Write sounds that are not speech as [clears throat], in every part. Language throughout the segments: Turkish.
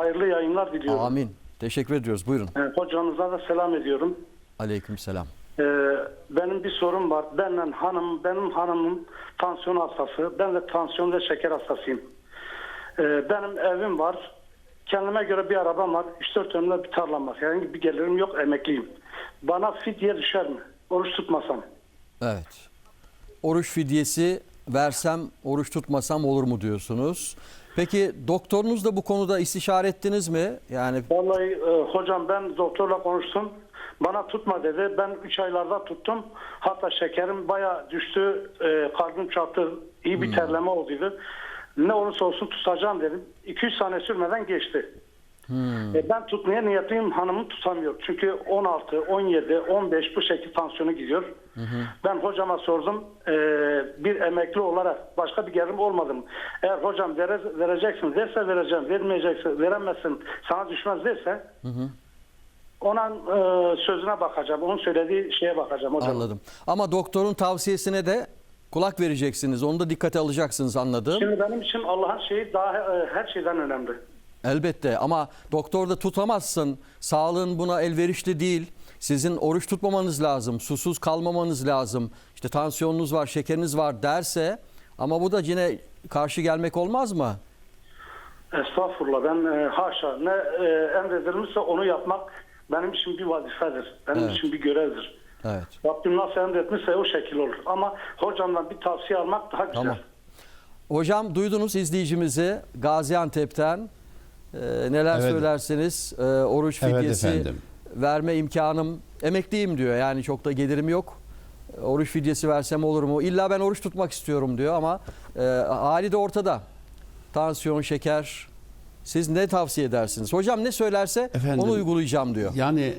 hayırlı yayınlar diliyorum. Amin. Teşekkür ediyoruz. Buyurun. Ee, hocamıza da selam ediyorum. Aleykümselam. Ee, benim bir sorum var. Benle hanım, benim hanımım tansiyon hastası. Ben de tansiyon ve şeker hastasıyım. Ee, benim evim var. Kendime göre bir arabam var. 3-4 önümde bir tarlam var. Herhangi bir gelirim yok. Emekliyim. Bana fidye düşer mi? Oruç tutmasam. Evet. Oruç fidyesi versem, oruç tutmasam olur mu diyorsunuz? Peki doktorunuz da bu konuda istişare ettiniz mi? Yani Vallahi e, hocam ben doktorla konuştum. Bana tutma dedi. Ben 3 aylarda tuttum. Hatta şekerim baya düştü. E, kalbim çarptı. İyi bir terleme olduydu. Ne olursa olsun tutacağım dedim. 2-3 saniye sürmeden geçti. E, ben tutmaya niyetliyim. Hanımı tutamıyor. Çünkü 16, 17, 15 bu şekilde tansiyonu gidiyor. Ben hocama sordum. E, bir emekli olarak başka bir gelirim olmadım. Eğer hocam vere, vereceksin derse vereceğim. Vermeyeceksin, veremezsin. Sana düşmez derse ona e, sözüne bakacağım. Onun söylediği şeye bakacağım hocam. anladım. Ama doktorun tavsiyesine de kulak vereceksiniz. Onu da dikkate alacaksınız anladım. Şimdi benim için Allah'ın şeyi daha e, her şeyden önemli. Elbette ama doktor da tutamazsın. Sağlığın buna elverişli değil. Sizin oruç tutmamanız lazım. Susuz kalmamanız lazım. İşte tansiyonunuz var, şekeriniz var derse ama bu da yine karşı gelmek olmaz mı? Estağfurullah ben e, haşa ne e, emredilmişse onu yapmak benim için bir vazifedir. Benim Evet. için bir görevdir. Evet. Rabbim nasıl emretmişse o şekil olur. Ama hocamdan bir tavsiye almak daha güzel. Tamam. Hocam duydunuz izleyicimizi Gaziantep'ten Ee, neler Evet. söylersiniz? Ee, oruç Evet fidyesi efendim. verme imkanım emekliyim diyor. Yani çok da gelirim yok. Ee, Oruç fidyesi versem olur mu? İlla ben oruç tutmak istiyorum diyor ama e, hali de ortada. Tansiyon, şeker. Siz ne tavsiye edersiniz? Hocam ne söylerse Efendim, onu uygulayacağım diyor. Yani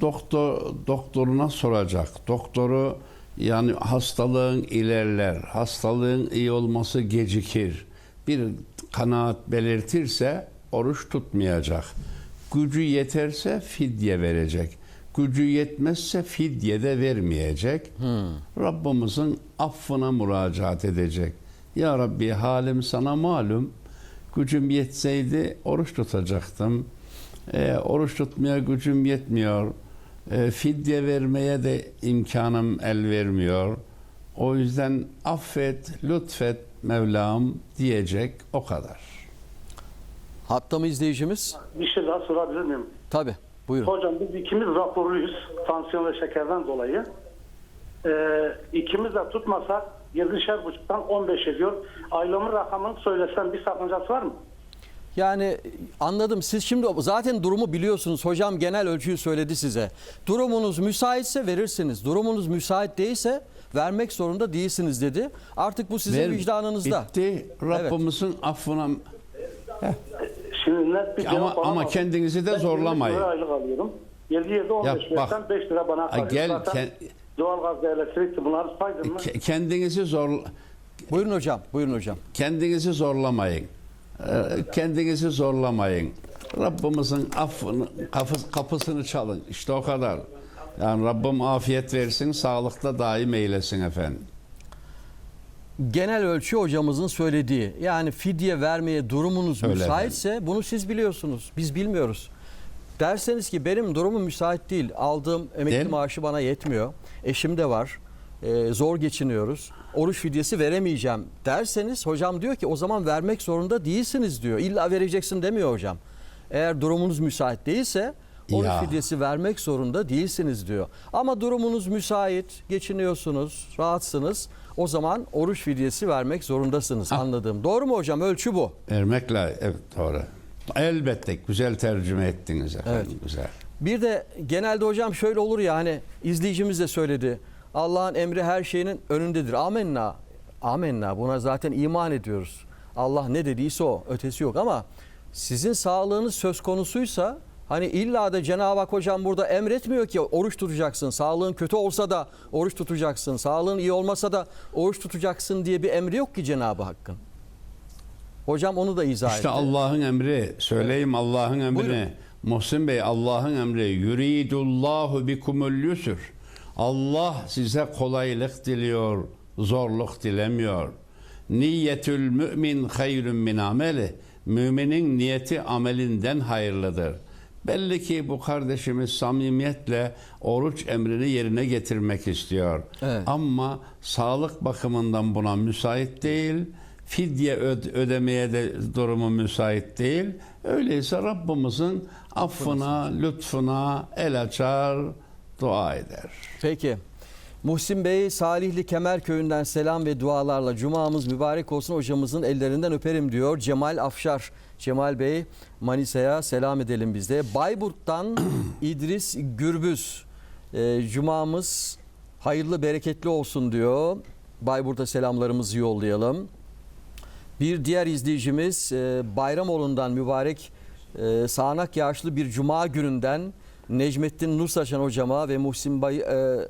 doktor doktoruna soracak. Doktoru yani hastalığın ilerler, hastalığın iyi olması gecikir. Bir kanaat belirtirse oruç tutmayacak. Gücü yeterse fidye verecek. Gücü yetmezse fidye de vermeyecek. Rabbimizin affına müracaat edecek. Ya Rabbi halim sana malum. Gücüm yetseydi oruç tutacaktım. Ee, oruç tutmaya gücüm yetmiyor. Ee, fidye vermeye de imkanım el vermiyor. O yüzden affet, lütfet Mevlam diyecek o kadar. Hatta mı izleyicimiz? Bir şey daha sorabilir miyim? Tabii. Buyurun. Hocam biz ikimiz raporluyuz tansiyon ve şekerden dolayı. Ee, ikimiz de tutmasak 7'şer buçuktan 15 ediyor. Aylığımın rakamını söylesem bir sakıncası var mı? Yani anladım. Siz şimdi zaten durumu biliyorsunuz. Hocam genel ölçüyü söyledi size. Durumunuz müsaitse verirsiniz. Durumunuz müsait değilse vermek zorunda değilsiniz dedi. Artık bu sizin Ver- vicdanınızda. Bitti. Rabbimizin affına Şimdi net bir Ama- cevap ama kendinizi de Ben zorlamayın. 23 lira aylık alıyorum. 7 7 15 Ya bak, versen 5 lira bana kalıyor. gel, Zaten ke- doğalgaz elektrikti bunları saydın mı? ke- kendinizi zor Buyurun hocam. Buyurun hocam. kendinizi zorlamayın. Ee, Kendinizi zorlamayın. Rabbimizin affını, kapı- kapısını çalın. İşte o kadar. Yani Rabbim afiyet versin, sağlıkla daim eylesin efendim. Genel ölçü hocamızın söylediği. Yani fidye vermeye durumunuz Öyle müsaitse bunu siz biliyorsunuz. Biz bilmiyoruz. Derseniz ki benim durumum müsait değil. Aldığım emekli Değil maaşı bana yetmiyor. Eşim de var. Ee, zor geçiniyoruz. Oruç fidyesi veremeyeceğim derseniz hocam diyor ki o zaman vermek zorunda değilsiniz diyor. İlla vereceksin demiyor hocam. Eğer durumunuz müsait değilse oruç Ya. fidyesi vermek zorunda değilsiniz diyor. Ama durumunuz müsait, geçiniyorsunuz, rahatsınız. O zaman oruç fidyesi vermek zorundasınız anladığım. Doğru mu hocam? Ölçü bu. Vermekle evet doğru. Elbette güzel tercüme ettiniz efendim. Güzel. Bir de genelde hocam şöyle olur ya hani izleyicimiz de söyledi. Allah'ın emri her şeyinin önündedir. Amenna. Amenna. Buna zaten iman ediyoruz. Allah ne dediyse o. Ötesi yok ama sizin sağlığınız söz konusuysa hani illa da Cenab-ı Hak hocam burada emretmiyor ki oruç tutacaksın. Sağlığın kötü olsa da oruç tutacaksın. Sağlığın iyi olmasa da oruç tutacaksın diye bir emri yok ki Cenab-ı Hakk'ın. Hocam onu da izah İşte etti. Allah'ın emri. Söyleyeyim Allah'ın emrini. Buyurun. Muhsin Bey Allah'ın emri. Yuridullahu bikumul yusur. Allah size kolaylık diliyor, zorluk dilemiyor. Niyetül mümin hayrun min ameli. Müminin niyeti amelinden hayırlıdır. Belli ki bu kardeşimiz samimiyetle oruç emrini yerine getirmek istiyor. Evet. Ama sağlık bakımından buna müsait değil. Fidye öd- ödemeye de durumu müsait değil. Öyleyse Rabbimizin affına, lütfuna el açar, dua eder. Peki. Muhsin Bey Salihli Kemer Köyü'nden selam ve dualarla Cuma'mız mübarek olsun hocamızın ellerinden öperim diyor Cemal Afşar. Cemal Bey Manisa'ya selam edelim biz de. Bayburt'tan [clears throat] İdris Gürbüz. Ee, Cuma'mız hayırlı bereketli olsun diyor. Bayburt'a selamlarımızı yollayalım. Bir diğer izleyicimiz e, Bayramoğlu'ndan mübarek e, sağanak yağışlı bir cuma gününden Necmettin Nursaçan hocama ve Muhsin Bay, e,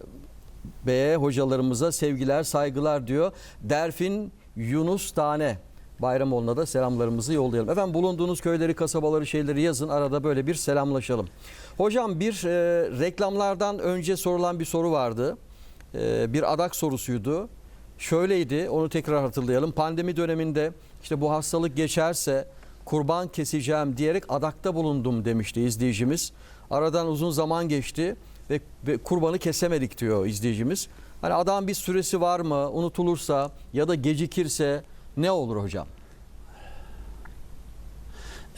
Bey'e hocalarımıza sevgiler saygılar diyor. Derfin Yunus Tane Bayramoğlu'na da selamlarımızı yollayalım. Efendim bulunduğunuz köyleri, kasabaları, şeyleri yazın. Arada böyle bir selamlaşalım. Hocam bir e, reklamlardan önce sorulan bir soru vardı. E, bir adak sorusuydu. Şöyleydi, onu tekrar hatırlayalım. Pandemi döneminde işte bu hastalık geçerse kurban keseceğim diyerek adakta bulundum demişti izleyicimiz. Aradan uzun zaman geçti ve, ve kurbanı kesemedik diyor izleyicimiz. Hani adam bir süresi var mı? Unutulursa ya da gecikirse ne olur hocam?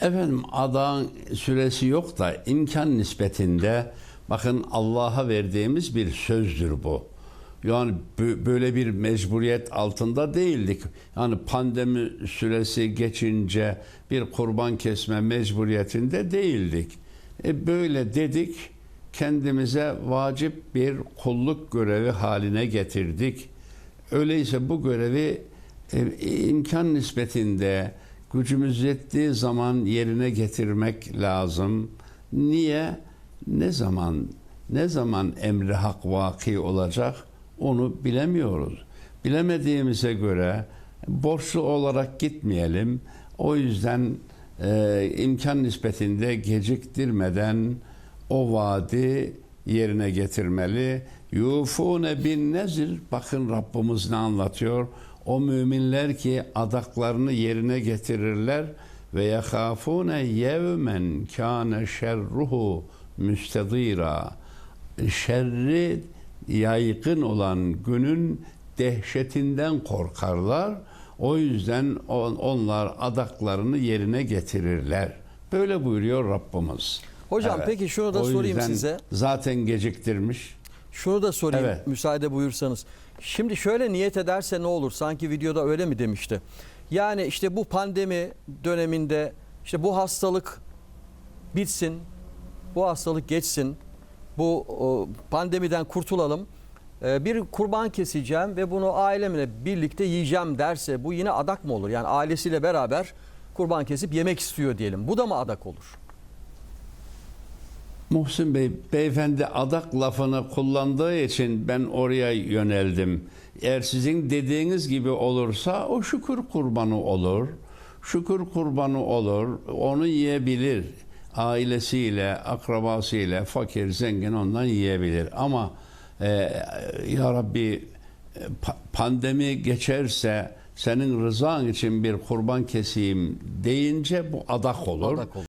Efendim adağın süresi yok da imkan nispetinde bakın Allah'a verdiğimiz bir sözdür bu. Yani bö- böyle bir mecburiyet altında değildik. Yani pandemi süresi geçince bir kurban kesme mecburiyetinde değildik. E böyle dedik kendimize vacip bir kulluk görevi haline getirdik. Öyleyse bu görevi e, imkan nispetinde gücümüz yettiği zaman yerine getirmek lazım. Niye? Ne zaman ne zaman emri hak vaki olacak onu bilemiyoruz. Bilemediğimize göre borçlu olarak gitmeyelim. O yüzden e, imkan nispetinde geciktirmeden o vaadi yerine getirmeli. Yufune bin nezir bakın Rabbimiz ne anlatıyor? O müminler ki adaklarını yerine getirirler ve yahafune yevmen kâne şerruhu müstedîra şerri yaygın olan günün dehşetinden korkarlar. O yüzden on- onlar adaklarını yerine getirirler. Böyle buyuruyor Rabbimiz. Hocam peki şunu da O sorayım size. Zaten geciktirmiş. Şunu da sorayım Evet. müsaade buyursanız. Şimdi şöyle niyet ederse ne olur? Sanki videoda öyle mi demişti? Yani işte bu pandemi döneminde işte bu hastalık bitsin, bu hastalık geçsin, bu pandemiden kurtulalım. Ee, Bir kurban keseceğim ve bunu ailemle birlikte yiyeceğim derse bu yine adak mı olur? Yani ailesiyle beraber kurban kesip yemek istiyor diyelim. Bu da mı adak olur? Muhsin Bey, beyefendi adak lafını kullandığı için ben oraya yöneldim. Eğer sizin dediğiniz gibi olursa o şükür kurbanı olur. Şükür kurbanı olur. Onu yiyebilir. Ailesiyle, akrabasıyla, fakir, zengin ondan yiyebilir. Ama e, ya Rabbi e, pa- pandemi geçerse senin rızan için bir kurban keseyim deyince bu adak olur. Adak olur.